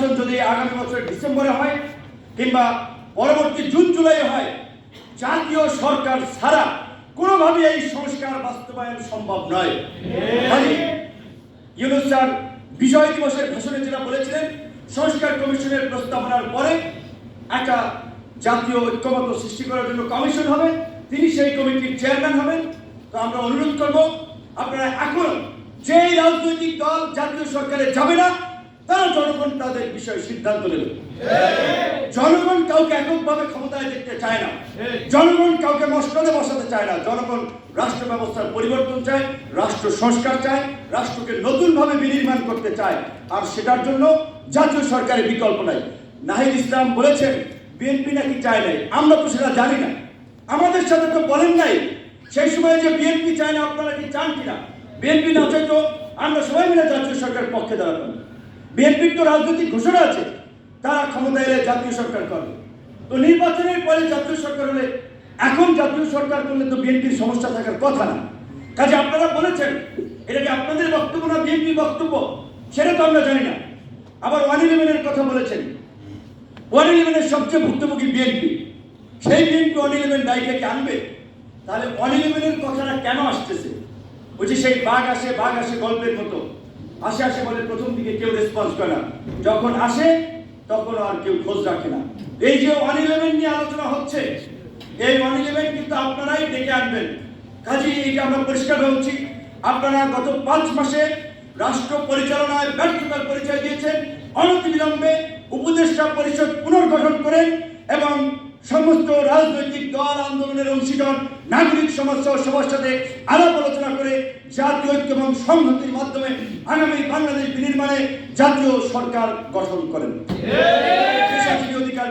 নির্বাচন যদি আগামী বছরের ডিসেম্বরে হয় কিংবা পরবর্তী জুন জুলাই হয় জাতীয় সরকার ছাড়া কোনোভাবে এই সংস্কার বাস্তবায়ন সম্ভব নয়। কাজেই ইউনুস স্যার বিজয় দিবসের ভাষণে যেটা বলেছিলেন সংস্কার কমিশনের প্রস্তাবনার পরে একটা জাতীয় ঐক্যমত সৃষ্টি করার জন্য কমিশন হবে তিনি সেই কমিটির চেয়ারম্যান হবেন। তো আমরা অনুরোধ করব আপনারা এখন যেই রাজনৈতিক দল জাতীয় সরকারে যাবে না তারা জনগণ তাদের বিষয়ে সিদ্ধান্ত নেবে। জনগণ কাউকে এককভাবে ক্ষমতায় দেখতে চায় না। জনগণ কাউকে মসনদে বসাতে চায় না। জনগণ রাষ্ট্র ব্যবস্থার পরিবর্তন চায়, রাষ্ট্র সংস্কার চায়, রাষ্ট্রকে নতুনভাবে বিনির্মাণ করতে চায়। আর সেটার জন্য জাতীয় সরকারের বিকল্প নাই। নাহিদ ইসলাম বলেছেন, বিএনপি নাকি চায় নাই। আমরা তো সেটা জানি না। আমাদের সাথে তো বলেন নাই। সেই সময় যে বিএনপি চায় না, আপনারা কি চান কিনা? বিএনপি না চাইতো, আমরা সবাই মিলে জাতীয় সরকারের পক্ষে দাঁড়াতাম। বিএনপির তো রাজনৈতিক ঘোষণা আছে। তারা ক্ষমতা এলে জাতীয় সরকার করবে। তো নির্বাচনের পরে জাতীয় সরকার হলে এখন জাতীয় সরকার করলে তো বিএনপির সমস্যা থাকার কথা না। কাজে আপনারা বলেছেন, এটা কি আপনাদের বক্তব্য না বিএনপির বক্তব্য? সেটা তো আমরা জানি না। আবার ওয়ান ইলেভেনের কথা বলেছেন। ওয়ান ইলেভেনের সবচেয়ে ভুক্তভোগী বিএনপি। সেই বিএনপি ওয়ান ইলেভেন ডাইটাকে আনবে? তাহলে ওয়ান ইলেভেনের কথাটা কেন আসতেছে? যে সেই বাঘ আসে বাঘ আসে গল্পের মতো। আসে আসে বলে প্রথম দিকে কেউ রেসপন্স করে না। যখন আসে, তখন আর কেউ খোঁজ রাখে না। এই যে ওয়ান ইলেভেন নিয়ে আলোচনা হচ্ছে, এই ওয়ান ইলেভেন কিন্তু আপনারাই ডেকে আনবেন। কাজেই এইটা আমরা পরিষ্কার হচ্ছি, আপনারা গত পাঁচ মাসে রাষ্ট্র পরিচালনায় ব্যর্থতার পরিচয় দিয়েছেন। অনতিবিলম্বে উপদেষ্টা পরিষদ পুনর্গঠন করেন এবং সমস্ত রাজনৈতিক দল আন্দোলনের অংশীদার নাগরিক সমস্যা সবার সাথে আলাপ আলোচনা করে জাতীয় ঐক্য এবং সংহতির মাধ্যমে আগামী বাংলাদেশ বিনির্মাণে জাতীয় সরকার গঠন করেন। অধিকার